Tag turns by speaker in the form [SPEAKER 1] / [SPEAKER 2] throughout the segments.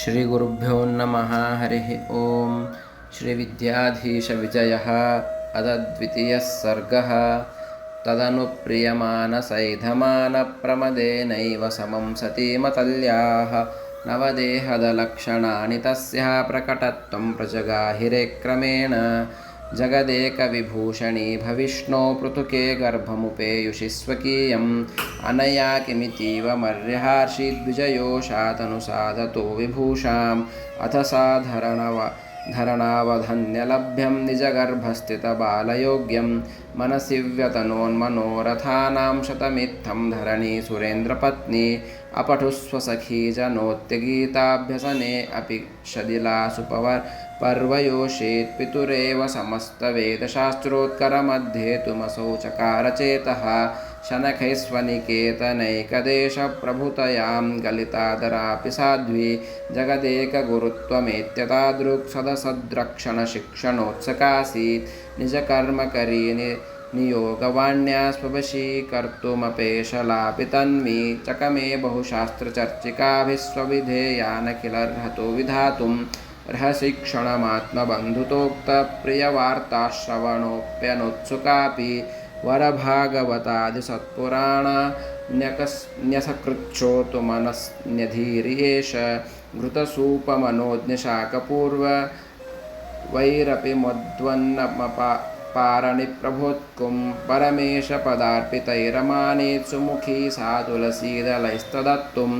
[SPEAKER 1] श्रीगुरुभ्यो नमः हरिः ॐ श्रीविद्याधीशविजयः अदद्वितीयः सर्गः। तदनुप्रियमानसैधमानप्रमदेनैव समं सतीमतल्याः नवदेहदलक्षणानि तस्याः प्रकटत्वं प्रजगाहिरे क्रमेण जगदेकविभूषणी भविष्णो पृथुके गर्भमुपेयुषि स्वकीयम् अनया किमितीव मर्यहार्षिद्विजयो शातनुसाधतो विभूषाम् अथ सा धरणव धरणावधन्यलभ्यं निजगर्भस्थितबालयोग्यं मनसि व्यतनोन्मनोरथानां शतमित्थं धरणी सुरेन्द्रपत्नी अपठुस्वसखी जनोत्यगीताभ्यसने अपि शदिलासुपवर् पर्वयोषेत् पितुरेव समस्तवेदशास्त्रोत्करमध्ये तुमसौ चकारचेतः शनखैस्वनिकेतनैकदेशप्रभुतयां गलितादरापि साध्वी जगदेकगुरुत्वमेत्यतादृक्सदसद्रक्षणशिक्षणोत्सकासीत् निजकर्मकरी नि नियोगवाण्या स्ववशीकर्तुमपेशलापि तन्मी चकमे बहुशास्त्रचर्चिकाभिः स्वविधेयानखिलर्हतो विधातुं रहसि क्षणमात्मबन्धुतोक्तप्रियवार्ताश्रवणोऽप्यनोत्सुकापि वरभागवतादिसत्पुराणान्यसकृच्छोतु मनस्न्यधीर्येष घृतसूपमनोज्ञशाकपूर्व वैरपि मद्वन्नमपा पारणिप्रभोत्कुं परमेशपदार्पितैरमानेत् सुमुखी सा तुलसीदलैस्तदत्तुम्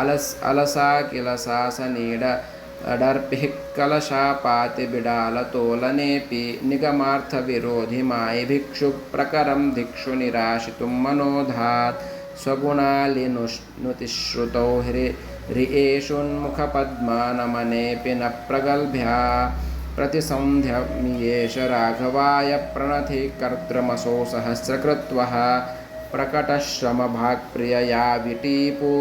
[SPEAKER 1] अलस् अलसा किल सा सनीड अडर्पिः कलशापातिबिडालतोलनेऽपि निगमार्थविरोधि मायिभिक्षुप्रकरं दिक्षु निराशितुं मनोधात् स्वगुणालिनुष्णुतिश्रुतौ ह्रि ह्रियेषुन्मुखपद्मानमनेऽपि न प्रगल्भ्या प्रतिसन्ध्यमियेष राघवाय प्रणथि कर्द्रमसौ सहस्रकृत्वः प्रकटश्रमभाक्प्रियया विटीपु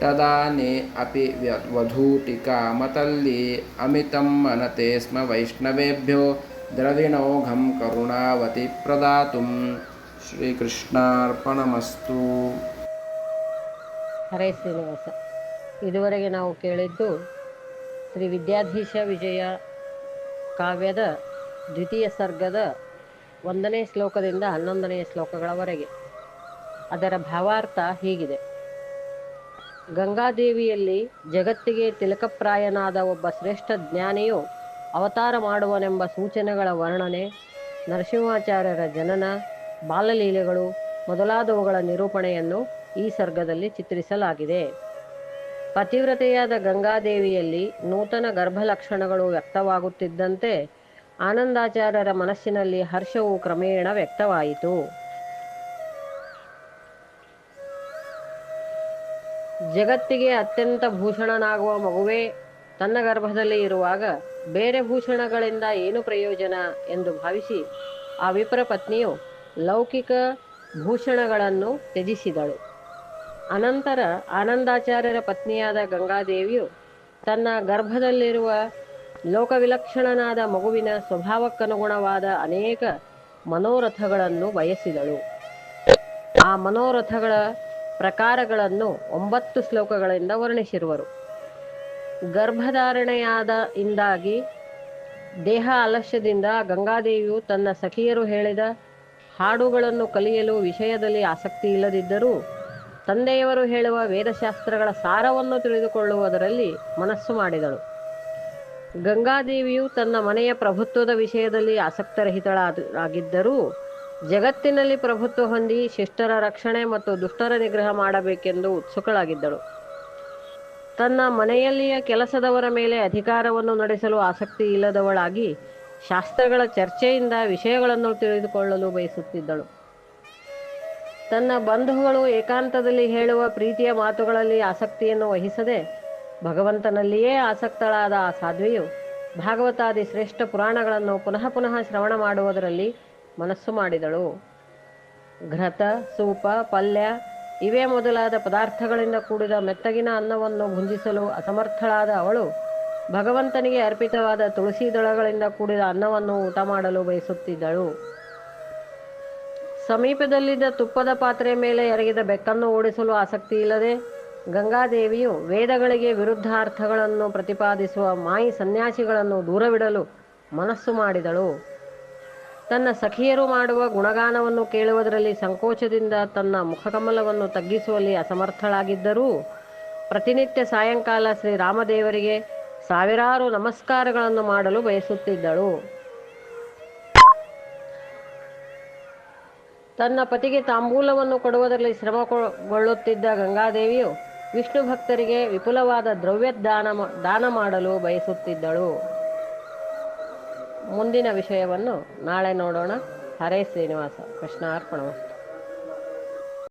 [SPEAKER 1] ತದಾನೇ ಅಪಿ ವಧೂಟಿಕಾ ಮತಲ್ಲಿ ಅಮಿತಂ ಮನತೆ ಸ್ಮ ವೈಷ್ಣವೇಭ್ಯೋ ದ್ರವಿಣೋಘಂ ಕರುಣಾವತಿ ಪ್ರದಾತು ಶ್ರೀಕೃಷ್ಣಾರ್ಪಣಮಸ್ತು
[SPEAKER 2] ಹರೇ ಶ್ರೀನಿವಾಸ. ಇದುವರೆಗೆ ನಾವು ಕೇಳಿದ್ದು ಶ್ರೀ ವಿದ್ಯಾಧೀಶ ವಿಜಯ ಕಾವ್ಯದ ದ್ವಿತೀಯ ಸರ್ಗದ ಒಂದನೇ ಶ್ಲೋಕದಿಂದ ಹನ್ನೊಂದನೆಯ ಶ್ಲೋಕಗಳವರೆಗೆ. ಅದರ ಭಾವಾರ್ಥ ಹೀಗಿದೆ. ಗಂಗಾದೇವಿಯಲ್ಲಿ ಜಗತ್ತಿಗೆ ತಿಲಕಪ್ರಾಯನಾದ ಒಬ್ಬ ಶ್ರೇಷ್ಠ ಜ್ಞಾನಿಯು ಅವತಾರ ಮಾಡುವನೆಂಬ ಸೂಚನೆಗಳ ವರ್ಣನೆ, ನರಸಿಂಹಾಚಾರ್ಯರ ಜನನ ಬಾಲಲೀಲೆಗಳು ಮೊದಲಾದವುಗಳ ನಿರೂಪಣೆಯನ್ನು ಈ ಸರ್ಗದಲ್ಲಿ ಚಿತ್ರಿಸಲಾಗಿದೆ. ಪತಿವ್ರತೆಯಾದ ಗಂಗಾದೇವಿಯಲ್ಲಿ ನೂತನ ಗರ್ಭಲಕ್ಷಣಗಳು ವ್ಯಕ್ತವಾಗುತ್ತಿದ್ದಂತೆ ಆನಂದಾಚಾರ್ಯರ ಮನಸ್ಸಿನಲ್ಲಿ ಹರ್ಷವು ಕ್ರಮೇಣ ವ್ಯಕ್ತವಾಯಿತು. ಜಗತ್ತಿಗೆ ಅತ್ಯಂತ ಭೂಷಣನಾಗುವ ಮಗುವೇ ತನ್ನ ಗರ್ಭದಲ್ಲಿ ಇರುವಾಗ ಬೇರೆ ಭೂಷಣಗಳಿಂದ ಏನು ಪ್ರಯೋಜನ ಎಂದು ಭಾವಿಸಿ ಆ ವಿಪ್ರ ಪತ್ನಿಯು ಲೌಕಿಕ ಭೂಷಣಗಳನ್ನು ತ್ಯಜಿಸಿದಳು. ಅನಂತರ ಆನಂದಾಚಾರ್ಯರ ಪತ್ನಿಯಾದ ಗಂಗಾದೇವಿಯು ತನ್ನ ಗರ್ಭದಲ್ಲಿರುವ ಲೋಕವಿಲಕ್ಷಣನಾದ ಮಗುವಿನ ಸ್ವಭಾವಕ್ಕನುಗುಣವಾದ ಅನೇಕ ಮನೋರಥಗಳನ್ನು ಬಯಸಿದಳು. ಆ ಮನೋರಥಗಳ ಪ್ರಕಾರಗಳನ್ನು ಒಂಬತ್ತು ಶ್ಲೋಕಗಳಿಂದ ವರ್ಣಿಸಿರುವರು. ಗರ್ಭಧಾರಣೆಯಾದ ಇಂದಾಗಿ ದೇಹ ಆಲಸ್ಯದಿಂದ ಗಂಗಾದೇವಿಯು ತನ್ನ ಸಖಿಯರು ಹೇಳಿದ ಹಾಡುಗಳನ್ನು ಕಲಿಯಲು ವಿಷಯದಲ್ಲಿ ಆಸಕ್ತಿ ಇಲ್ಲದಿದ್ದರೂ ತಂದೆಯವರು ಹೇಳುವ ವೇದಶಾಸ್ತ್ರಗಳ ಸಾರವನ್ನು ತಿಳಿದುಕೊಳ್ಳುವುದರಲ್ಲಿ ಮನಸ್ಸು ಮಾಡಿದಳು. ಗಂಗಾದೇವಿಯು ತನ್ನ ಮನೆಯ ಪ್ರಭುತ್ವದ ವಿಷಯದಲ್ಲಿ ಆಸಕ್ತರಹಿತಳಾಗಿದ್ದರೂ ಜಗತ್ತಿನಲ್ಲಿ ಪ್ರಭುತ್ವ ಹೊಂದಿ ಶಿಷ್ಟರ ರಕ್ಷಣೆ ಮತ್ತು ದುಷ್ಟರ ನಿಗ್ರಹ ಮಾಡಬೇಕೆಂದು ಉತ್ಸುಕಳಾಗಿದ್ದಳು. ತನ್ನ ಮನೆಯಲ್ಲಿಯ ಕೆಲಸದವರ ಮೇಲೆ ಅಧಿಕಾರವನ್ನು ನಡೆಸಲು ಆಸಕ್ತಿ ಇಲ್ಲದವಳಾಗಿ ಶಾಸ್ತ್ರಗಳ ಚರ್ಚೆಯಿಂದ ವಿಷಯಗಳನ್ನು ತಿಳಿದುಕೊಳ್ಳಲು ಬಯಸುತ್ತಿದ್ದಳು. ತನ್ನ ಬಂಧುಗಳು ಏಕಾಂತದಲ್ಲಿ ಹೇಳುವ ಪ್ರೀತಿಯ ಮಾತುಗಳಲ್ಲಿ ಆಸಕ್ತಿಯನ್ನು ವಹಿಸದೆ ಭಗವಂತನಲ್ಲಿಯೇ ಆಸಕ್ತಳಾದ ಆ ಸಾಧ್ವಿಯು ಭಾಗವತಾದಿ ಶ್ರೇಷ್ಠ ಪುರಾಣಗಳನ್ನು ಪುನಃ ಪುನಃ ಶ್ರವಣ ಮಾಡುವುದರಲ್ಲಿ ಮನಸ್ಸು ಮಾಡಿದಳು. ಘೃತ, ಸೂಪ, ಪಲ್ಯ ಇವೇ ಮೊದಲಾದ ಪದಾರ್ಥಗಳಿಂದ ಕೂಡಿದ ಮೆತ್ತಗಿನ ಅನ್ನವನ್ನು ಭುಂಜಿಸಲು ಅಸಮರ್ಥಳಾದ ಅವಳು. ಭಗವಂತನಿಗೆ ಅರ್ಪಿತವಾದ ತುಳಸಿ ದಳಗಳಿಂದ ಕೂಡಿದ ಅನ್ನವನ್ನು ಊಟ ಮಾಡಲು ಬಯಸುತ್ತಿದ್ದಳು. ಸಮೀಪದಲ್ಲಿದ್ದ ತುಪ್ಪದ ಪಾತ್ರೆ ಮೇಲೆ ಎರಗಿದ ಬೆಕ್ಕನ್ನು ಓಡಿಸಲು ಆಸಕ್ತಿ ಇಲ್ಲದೆ ಗಂಗಾದೇವಿಯು ವೇದಗಳಿಗೆ ವಿರುದ್ಧಾರ್ಥಗಳನ್ನು ಪ್ರತಿಪಾದಿಸುವ ಮಾಯಿ ಸನ್ಯಾಸಿಗಳನ್ನು ದೂರವಿಡಲು ಮನಸ್ಸು ಮಾಡಿದಳು. ತನ್ನ ಸಖಿಯರು ಮಾಡುವ ಗುಣಗಾನವನ್ನು ಕೇಳುವುದರಲ್ಲಿ ಸಂಕೋಚದಿಂದ ತನ್ನ ಮುಖಕಮಲವನ್ನು ತಗ್ಗಿಸುವಲ್ಲಿ ಅಸಮರ್ಥಳಾಗಿದ್ದರೂ, ಪ್ರತಿನಿತ್ಯ ಸಾಯಂಕಾಲ ಶ್ರೀರಾಮದೇವರಿಗೆ ಸಾವಿರಾರು ನಮಸ್ಕಾರಗಳನ್ನು ಮಾಡಲು ಬಯಸುತ್ತಿದ್ದಳು. ತನ್ನ ಪತಿಗೆ ತಾಂಬೂಲವನ್ನು ಕೊಡುವುದರಲ್ಲಿ ಶ್ರಮಗೊಳ್ಳುತ್ತಿದ್ದ ಗಂಗಾದೇವಿಯು ವಿಷ್ಣು ಭಕ್ತರಿಗೆ ವಿಪುಲವಾದ ದ್ರವ್ಯ ದಾನ ಮಾಡಲು ಬಯಸುತ್ತಿದ್ದಳು. ಮುಂದಿನ ವಿಷಯವನ್ನು ನಾಳೆ ನೋಡೋಣ. ಹರೇ ಶ್ರೀನಿವಾಸ. ಕೃಷ್ಣ ಅರ್ಪಣ.